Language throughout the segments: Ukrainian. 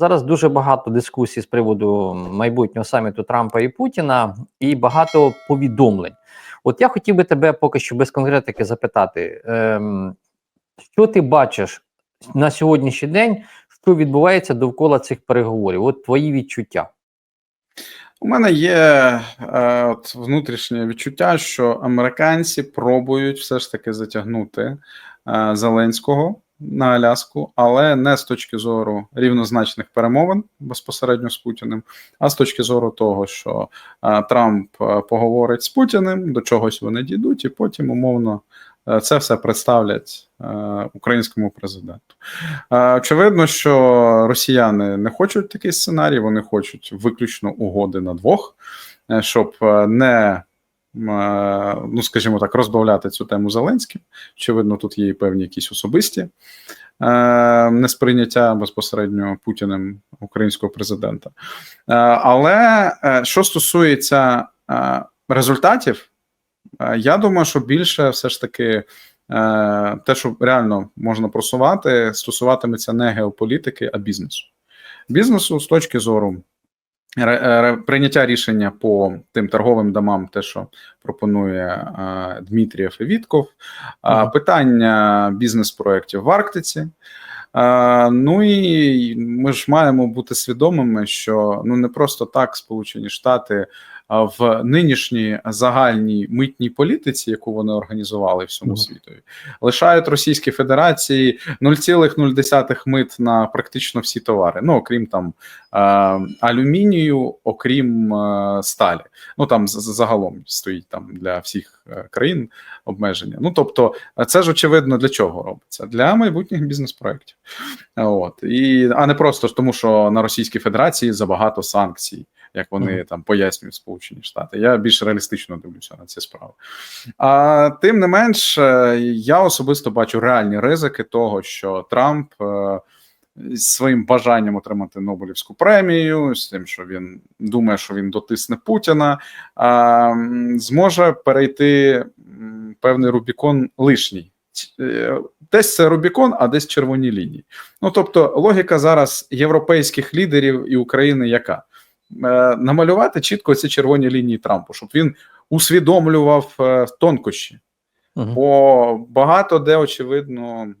Зараз дуже багато дискусій з приводу майбутнього саміту Трампа і Путіна, і багато повідомлень. От я хотів би тебе поки що без конкретики запитати, ем, що ти бачиш на сьогоднішній день, що відбувається довкола цих переговорів? От твої відчуття. У мене є е, от внутрішнє відчуття, що американці пробують все ж таки затягнути е, Зеленського на Аляску, але не з точки зору рівнозначних перемовин безпосередньо з Путіним, а з точки зору того, що е, Трамп е, поговорить з Путіним, до чогось вони дійдуть, і потім умовно. е, Це все представлять українському президенту. Очевидно, що росіяни не хочуть такий сценарій, вони хочуть виключно угоди на двох, щоб не, ну скажімо так, розбавляти цю тему Зеленським. Очевидно, тут є і певні якісь особисті е, несприйняття безпосередньо Путіним українського президента. Е, але е, що стосується е, результатів, е, я думаю, що більше все ж таки. Е, Те, що реально можна просувати, стосуватиметься не геополітики, а бізнесу. Бізнесу з точки зору прийняття рішення по тим торговим домам, те, що пропонує е, Дмитрієв і Вітков, ага. Питання бізнес-проєктів в Арктиці. Е, Ну і ми ж маємо бути свідомими, що ну не просто так Сполучені Штати в нинішній загальній митній політиці, яку вони організували всьому світові, лишають Російській Федерації 0,0 мит на практично всі товари. Ну окрім там алюмінію, окрім сталі. Ну там загалом стоїть там для всіх е, країн обмеження. Ну тобто, це ж очевидно для чого робиться? Для майбутніх бізнес-проєктів. От і а не просто тому, що на Російській Федерації забагато санкцій, як вони Мгм. там пояснюють Сполучені Штати. Я більш реалістично дивлюся на ці справи. А тим не менш, е, я особисто бачу реальні ризики того, що Трамп. е, Своїм бажанням отримати Нобелівську премію, з тим, що він думає, що він дотисне Путіна, зможе перейти певний Рубікон лишній. Е, Десь це Рубікон, а десь червоні лінії. Ну тобто, логіка зараз європейських лідерів і України яка? Е, Намалювати чітко ці червоні лінії Трампу, щоб він усвідомлював е, тонкощі. Мгм. Бо багато де, очевидно,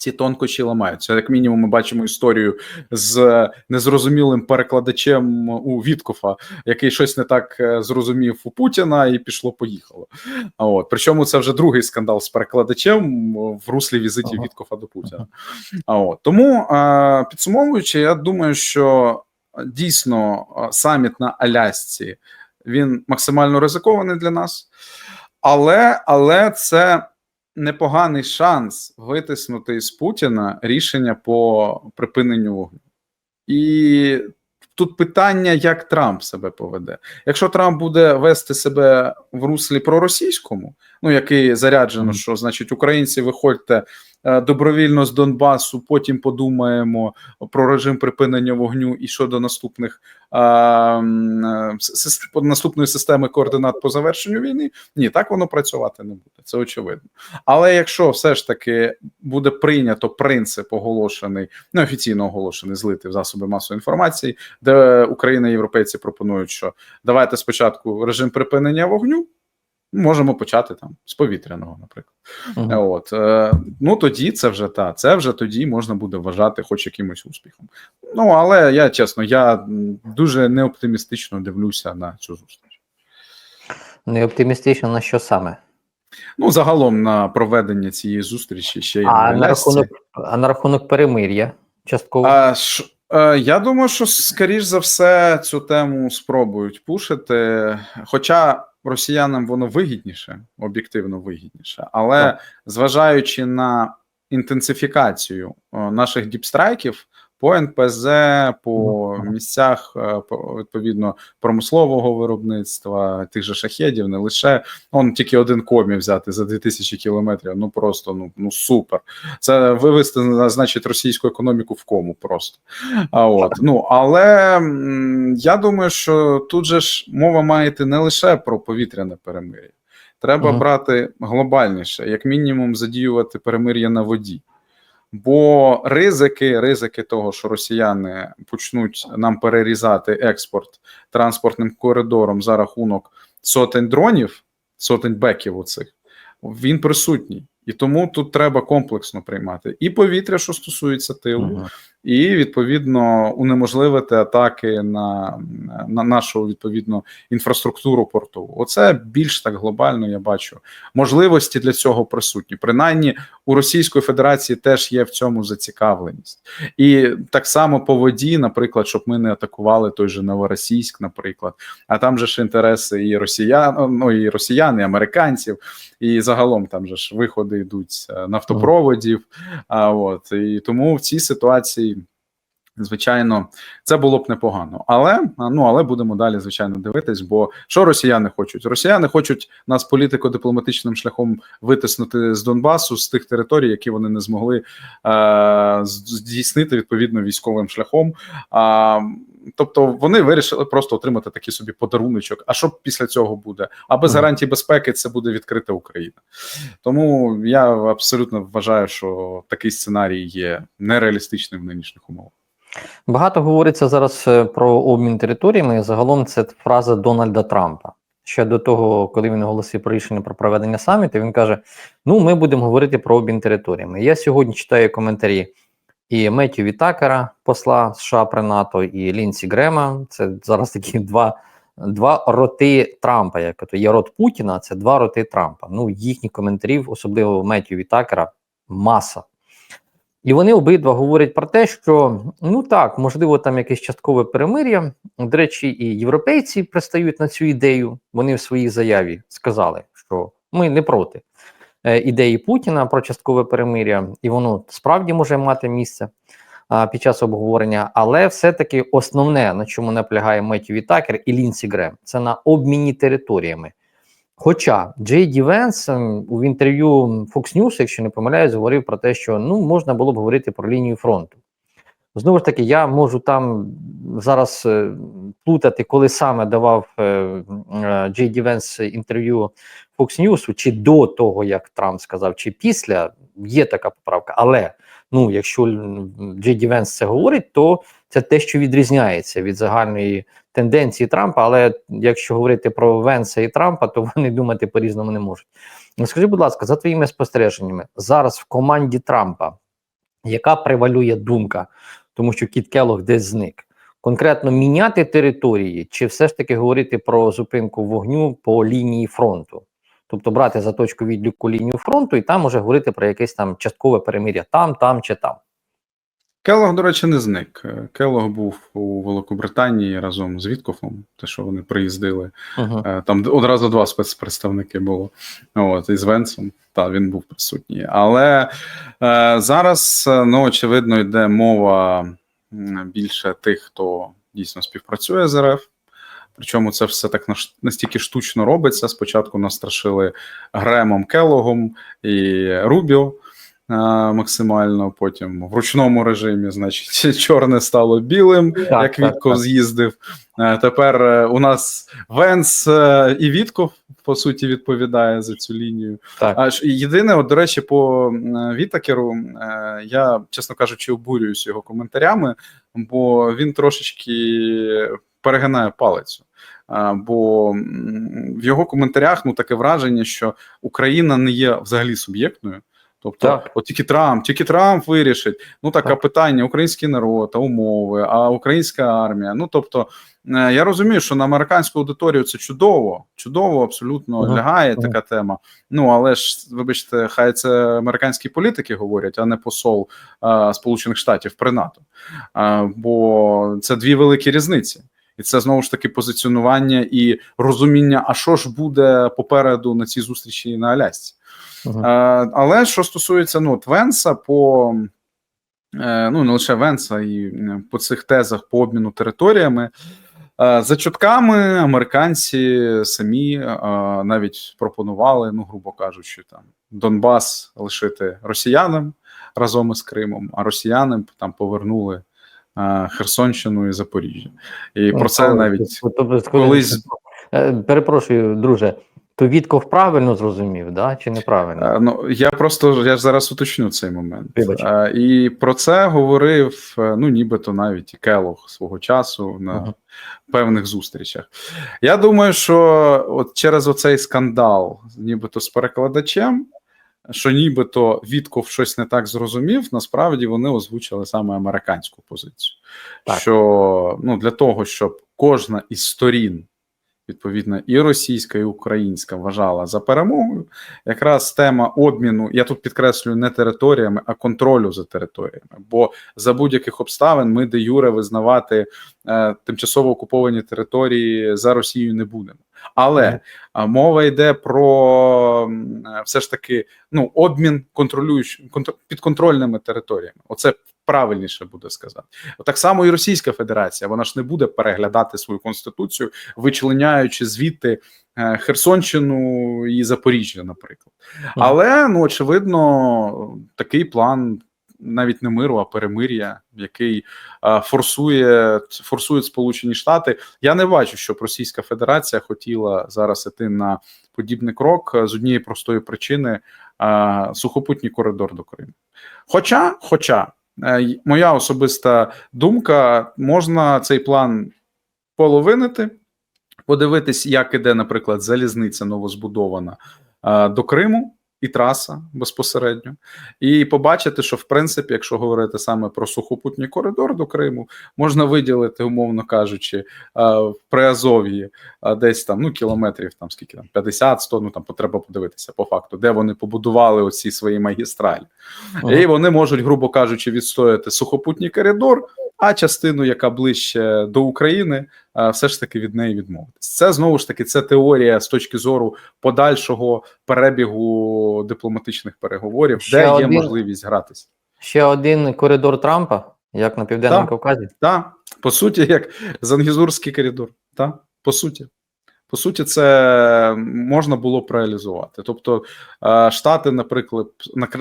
ці тонкощі ламаються. Як мінімум, ми бачимо історію з незрозумілим перекладачем у Віткофа, який щось не так е, зрозумів у Путіна, і пішло-поїхало. От причому це вже другий скандал з перекладачем в руслі візитів Ага. Віткофа до Путіна. А от тому е, підсумовуючи, я думаю, що е, дійсно саміт на Алясці він максимально ризикований для нас, але, але це непоганий шанс витиснути із Путіна рішення по припиненню вогню. І тут питання, як Трамп себе поведе. Якщо Трамп буде вести себе в руслі проросійському, ну який заряджено, що значить українці виходьте добровільно з Донбасу, потім подумаємо про режим припинення вогню і щодо наступних е, е, наступної системи координат по завершенню війни. Ні, так воно працювати не буде. Це очевидно. Але якщо все ж таки буде прийнято принцип оголошений, неофіційно оголошений, злити в засоби масової інформації, де Україна і європейці пропонують, що давайте спочатку режим припинення вогню. Можемо почати там з повітряного, наприклад. Мгм. От е, ну тоді це вже та це вже тоді можна буде вважати хоч якимось успіхом. Ну але я чесно, я дуже неоптимістично дивлюся на цю зустріч. Не оптимістично на що саме? Ну загалом на проведення цієї зустрічі ще й А на на рахунок, а на рахунок перемир'я частково. А, ш, е, я думаю, що скоріш за все цю тему спробують пушити. Хоча росіянам воно вигідніше, об'єктивно вигідніше, але Так. зважаючи на інтенсифікацію наших діпстрайків по НПЗ, по місцях е, по- відповідно промислового виробництва, тих же шахедів, не лише он тільки один комі взяти за 2000 кілометрів. Ну просто ну, ну супер. Це вивести значить російську економіку в кому просто. А от ну але я думаю, що тут же ж мова має йти не лише про повітряне перемир'я. Треба Мгм. брати глобальніше, як мінімум, задіювати перемир'я на воді. Бо ризики, ризики того, що росіяни почнуть нам перерізати експорт транспортним коридором за рахунок сотень дронів, сотень беків оцих, він присутній. І тому тут треба комплексно приймати і повітря, що стосується тилу, Мгм. І відповідно унеможливити атаки на, на нашу відповідно інфраструктуру портову. Оце більш так глобально. Я бачу можливості для цього присутні. Принаймні у Російської Федерації теж є в цьому зацікавленість, і так само по воді, наприклад, щоб ми не атакували той же Новоросійськ, наприклад. А там же ж інтереси і росіян, ну і росіян, і американців, і загалом там же ж виходи йдуть е, нафтопроводів. А от і тому в цій ситуації. Звичайно, це було б непогано, але ну але будемо далі, звичайно, дивитись. Бо що росіяни хочуть? Росіяни хочуть нас політико-дипломатичним шляхом витиснути з Донбасу з тих територій, які вони не змогли е, здійснити відповідно військовим шляхом. А, тобто вони вирішили просто отримати такий собі подаруночок. А що після цього буде? А без гарантій безпеки це буде відкрита Україна. Тому я абсолютно вважаю, що такий сценарій є нереалістичним в нинішніх умовах. Багато говориться зараз е, про обмін територіями. Загалом це фраза Дональда Трампа. Ще до того, коли він оголосив про рішення про проведення саміту, він каже: Ну, ми будемо говорити про обмін територіями. Я сьогодні читаю коментарі і Меттю Вітакера, посла США при НАТО, і Лінсі Грема. Це зараз такі два, два роти Трампа. Як то є рот Путіна, це два роти Трампа. Ну, їхніх коментарів, особливо Меттю Вітакера, маса. І вони обидва говорять про те, що ну так, можливо, там якесь часткове перемир'я. До речі, і європейці пристають на цю ідею. Вони в своїй заяві сказали, що ми не проти е, ідеї Путіна про часткове перемир'я, і воно справді може мати місце а, під час обговорення. Але все-таки основне, на чому наполягає Меттю Вітакер і Лінсі Грем, це на обміні територіями. Хоча Джей Ді Венс в інтерв'ю Fox News, якщо не помиляюсь, говорив про те, що ну можна було б говорити про лінію фронту. Знову ж таки, я можу там зараз е, плутати, коли саме давав е, е, Джей Ді Венс інтерв'ю Fox News, чи до того, як Трамп сказав, чи після є така поправка. Але ну, якщо Джей Ді Венс це говорить, то це те, що відрізняється від загальної тенденції Трампа. Але якщо говорити про Венса і Трампа, то вони думати по-різному не можуть. Скажи, будь ласка, за твоїми спостереженнями, зараз в команді Трампа, яка превалює думка, тому що Кіт Келлог десь зник. Конкретно міняти території, чи все ж таки говорити про зупинку вогню по лінії фронту, тобто брати за точку відліку лінію фронту, і там уже говорити про якесь там часткове перемир'я там, там чи там. Келлог, до речі, не зник. Келлог був у Великобританії разом з Віткофом, те, що вони приїздили. Угу. Е, Там одразу два спецпредставники було. От, і з Венсом, та він був присутній. Але е, зараз, е, ну, очевидно, йде мова більше тих, хто дійсно співпрацює з РФ. Причому це все так настільки штучно робиться. Спочатку нас страшили Гремом Келлогом і Рубіо. Е, Максимально потім в ручному режимі, значить, чорне стало білим, Так, як так, Вітков так. з'їздив. Е, Тепер е, у нас Венс і Вітков по суті відповідає за цю лінію. Так. А єдине, от, до речі, по Вітакеру, я, чесно кажучи, обурююсь його коментарями, бо він трошечки перегинає палицю. Бо в його коментарях ну таке враження, що Україна не є взагалі суб'єктною. Тобто, Так. от тільки Трамп, тільки Трамп вирішить. Ну так, а Так. питання: український народ, а умови, а українська армія. Ну тобто, е, я розумію, що на американську аудиторію це чудово, чудово, абсолютно Мгм. лягає Мгм. така тема. Ну але ж, вибачте, хай це американські політики говорять, а не посол а, Сполучених Штатів при НАТО. А, бо це дві великі різниці. І це знову ж таки позиціонування і розуміння, а що ж буде попереду на цій зустрічі на Алясці. Е, але що стосується ну, Венса, по е, ну не лише Венса, і е, по цих тезах по обміну територіями. е, За чутками американці самі е, навіть пропонували, ну грубо кажучи, там Донбас лишити росіянам разом із Кримом, а росіяни там повернули е, Херсонщину і Запоріжжя. І про це Ну, навіть тобто, колись- Е, Перепрошую, друже. То Вітков правильно зрозумів, да? чи неправильно? Е, Ну я просто я ж зараз уточню цей момент. Вибач. Е, І про це говорив е, ну, нібито навіть і Келох свого часу на Ага. певних зустрічах. Я думаю, що от через оцей скандал, нібито з перекладачем, що нібито Вітков щось не так зрозумів, насправді вони озвучили саме американську позицію. Так. Що ну, для того, щоб кожна із сторін, відповідно, і російська, і українська вважала за перемогою, якраз тема обміну, я тут підкреслюю не територіями, а контролю за територіями. Бо за будь-яких обставин ми де юре визнавати е, тимчасово окуповані території за Росією не будемо. Але мова йде про е, все ж таки ну, обмін контролюючим контр- підконтрольними територіями. Оце правильніше буде сказати. Так само і Російська Федерація, вона ж не буде переглядати свою конституцію, вичленяючи звідти е, Херсонщину і Запоріжжя, наприклад. Але ну очевидно, такий план. Навіть не миру, а перемир'я, який а, форсує форсують Сполучені Штати. Я не бачу, щоб Російська Федерація хотіла зараз іти на подібний крок е, з однієї простої причини а, сухопутній коридор до Криму. Хоча, хоча е, моя особиста думка, можна цей план половинити, подивитись, як іде, наприклад, залізниця новозбудована до Криму. І траса безпосередньо, і побачити, що в принципі, якщо говорити саме про сухопутній коридор до Криму, можна виділити, умовно кажучи, е, в Приазов'ї е, десь там ну кілометрів, там скільки там 50-100, ну там потреба подивитися по факту, де вони побудували оці свої магістралі, Мгм. і вони можуть, грубо кажучи, відстояти сухопутній коридор, а частину, яка ближче до України, е, все ж таки від неї відмовитись. Це знову ж таки це теорія з точки зору подальшого перебігу дипломатичних переговорів, Ще де є один- можливість гратись. Ще один коридор Трампа, як на Південному Кавказі. Так, по суті, як Зангізурський коридор. Так, по суті. По суті, це можна було б реалізувати. Тобто, е, Штати, наприклад,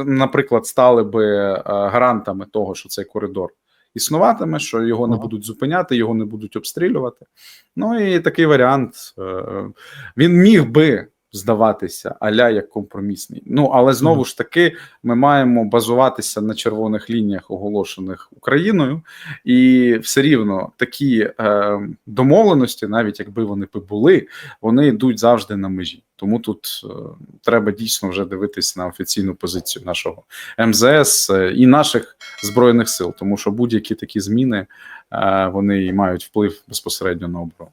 наприклад, стали би е, гарантами того, що цей коридор існуватиме, що його не будуть зупиняти, його не будуть обстрілювати. Ну і такий варіант е, він міг би здаватися аля як компромісний. Ну але знову ж таки, ми маємо базуватися на червоних лініях, оголошених Україною, і все рівно такі е, домовленості, навіть якби вони би були, вони йдуть завжди на межі. Тому тут е, треба дійсно вже дивитись на офіційну позицію нашого МЗС е, і наших збройних сил, тому що будь-які такі зміни е, вони мають вплив безпосередньо на оборону.